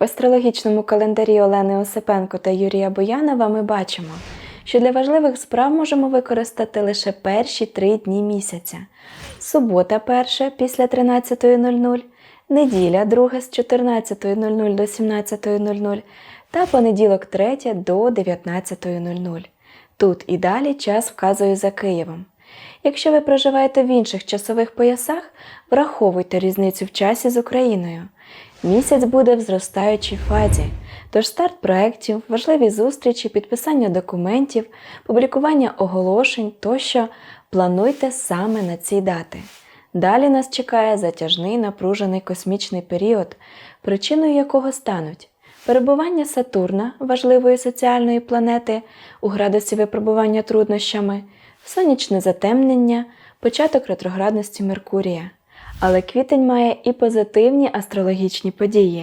В астрологічному календарі Олени Осипенко та Юрія Боянова ми бачимо, що для важливих справ можемо використати лише перші три дні місяця: субота перша після 13.00, неділя друга з 14.00 до 17.00 та понеділок третя до 19.00. Тут і далі час вказує за Києвом. Якщо ви проживаєте в інших часових поясах, враховуйте різницю в часі з Україною. Місяць буде в зростаючій фазі, тож старт проєктів, важливі зустрічі, підписання документів, публікування оголошень тощо плануйте саме на ці дати. Далі нас чекає затяжний напружений космічний період, причиною якого стануть перебування Сатурна, важливої соціальної планети, у градусі випробування труднощами, сонячне затемнення, початок ретроградності Меркурія. Але квітень має і позитивні астрологічні події.